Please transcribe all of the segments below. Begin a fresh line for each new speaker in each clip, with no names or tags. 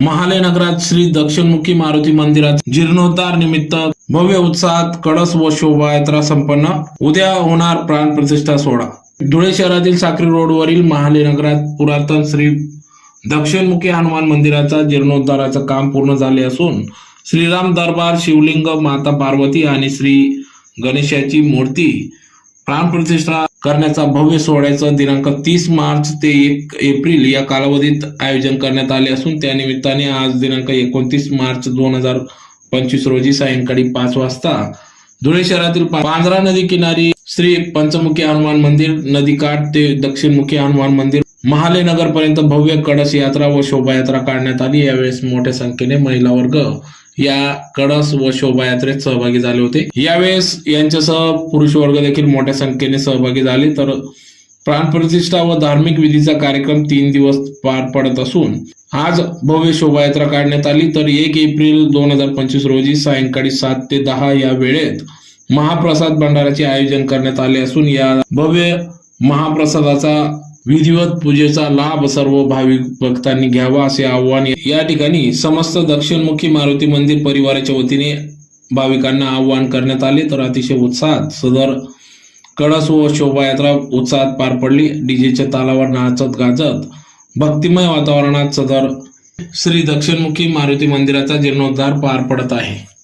महाले नगरात श्री दक्षिणमुखी मारुती मंदिरात जीर्णोद्धार निमित्त भव्य उत्साहात कळस व शोभायात्रा संपन्न. उद्या होणार प्राण प्रतिष्ठा सोहळा. धुळे शहरातील साक्री रोडवरील महाले नगरात पुरातन श्री दक्षिणमुखी हनुमान मंदिराचा जीर्णोद्धाराचं काम पूर्ण झाले असून श्रीराम दरबार शिवलिंग माता पार्वती आणि श्री गणेशाची मूर्ती प्राणप्रतिष्ठा करण्याचा भव्य सोहळ्याचं दिनांक तीस मार्च ते एक एप्रिल या कालावधीत आयोजन करण्यात आले असून त्यानिमित्ताने आज दिनांक एकोणतीस मार्च दोन हजार पंचवीस रोजी सायंकाळी पाच वाजता धुळे शहरातील पांजरा पांझरा नदी किनारी श्री पंचमुखी हनुमान मंदिर नदीकाठ ते दक्षिणमुखी हनुमान मंदिर महाले नगर पर्यंत भव्य कळस यात्रा व शोभायात्रा काढण्यात आली. यावेळेस मोठ्या संख्येने महिला वर्ग या कडस व शोभायात्रेत सहभागी झाले होते. यावेळेस यांच्यासह पुरुष वर्ग देखील मोठ्या संख्येने सहभागी झाले. तर प्राणप्रतिष्ठा व धार्मिक विधीचा कार्यक्रम तीन दिवस पार पडत असून आज भव्य शोभायात्रा काढण्यात आली. तर एक एप्रिल दोन हजार पंचवीस रोजी सायंकाळी सात ते दहा या वेळेत महाप्रसाद भंडाराचे आयोजन करण्यात आले असून या भव्य महाप्रसादाचा विधिवत पूजेचा लाभ सर्व भाविक भक्तांनी घ्यावा असे आव्हान या ठिकाणी समस्त दक्षिणमुखी मारुती मंदिर परिवाराच्या वतीने भाविकांना आव्हान करण्यात आले. तर अतिशय उत्साहात सदर कळस व शोभायात्रा उत्साहात पार पडली. डीजेच्या तालावर नाचत गाजत भक्तिमय वातावरणात सदर श्री दक्षिणमुखी मारुती मंदिराचा जीर्णोद्धार पार पडत आहे.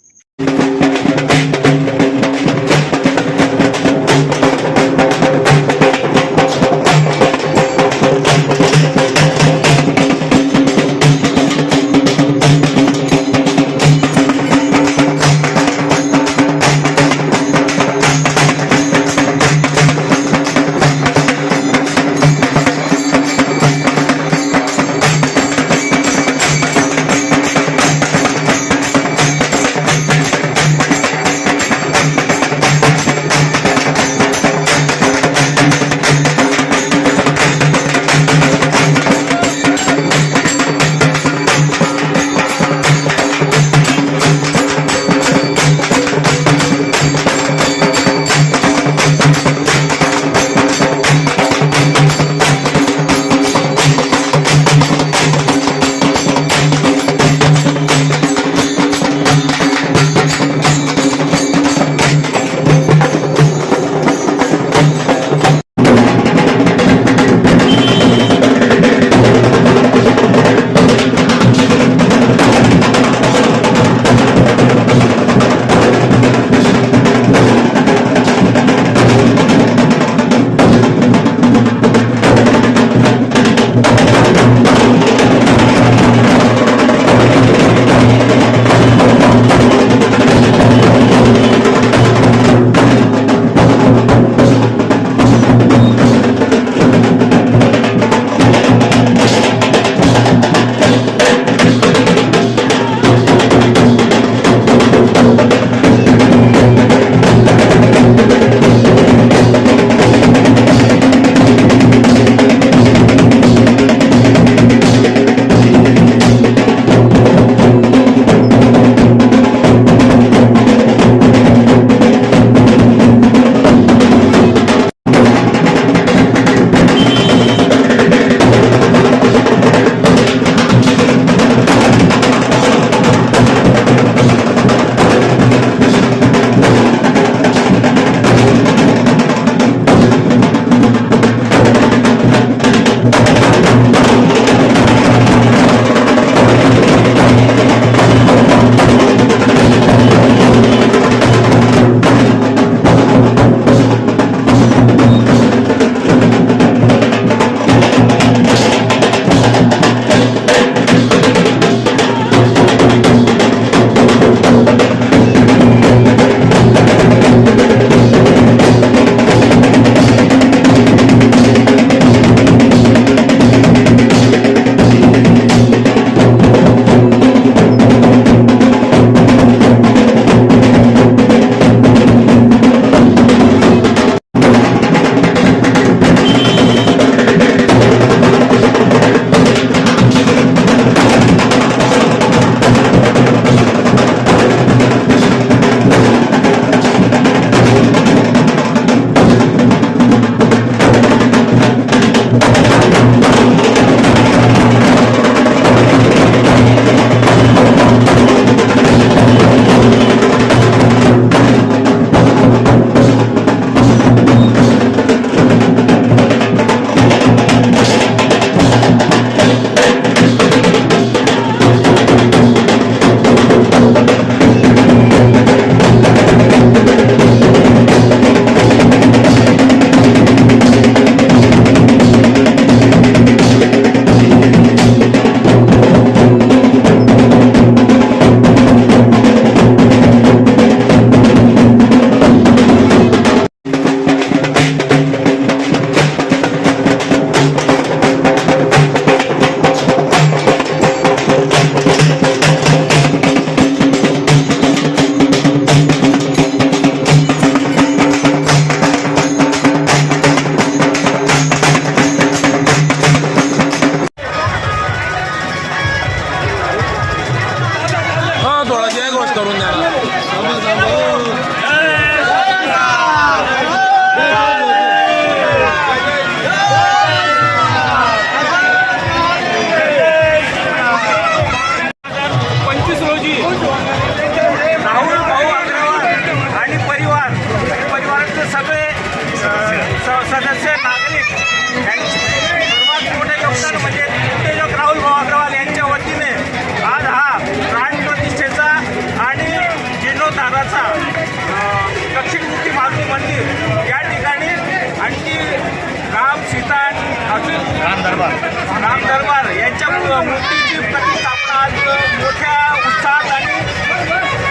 मूर्तीची प्रतिष्ठापना आज मोठ्या उत्साहात आणि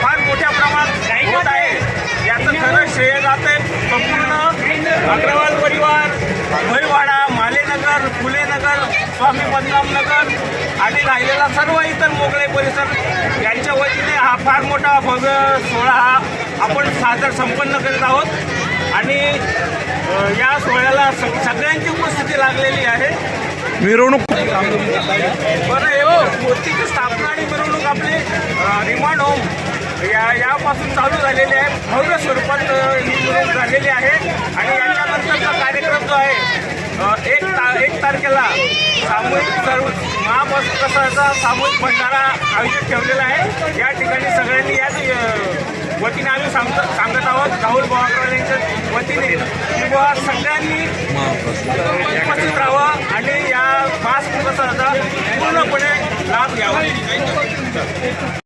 फार मोठ्या प्रमाणात होत आहे याचं खरं श्रेय जात आहे संपूर्ण अग्रवाल परिवार भयवाडा मालेनगर फुलेनगर स्वामी बदनाम नगर आणि राहिलेला सर्व इतर मोगळे परिसर यांच्या वतीने हा फार मोठा भव्य सोहळा हा आपण सादर संपन्न करीत आहोत आणि या सोहळ्याला सगळ्यांची उपस्थिती लागलेली आहे.
मिरवणूक.
हो, मूर्तीची स्थापना आणि मिरवणूक आपली रिमांड होम. या यापासून चालू झालेली आहे. भव्य स्वरूपात ही मिरवणूक झालेली आहे. आणि याच्यानंतरचा कार्यक्रम जो आहे एक ता एक तारखेला सामूहिक सर्व महाबस सामूहिक भंडारा आयोजित ठेवलेला आहे. या ठिकाणी सगळ्यांनी याच वतीने आम्ही सांगत सांगत आहोत. राहुल बोवाकर यांच्या वतीने किंवा सगळ्यांनी उपस्थित राहावं आणि या मास्क आता पूर्णपणे लाभ घ्यावा.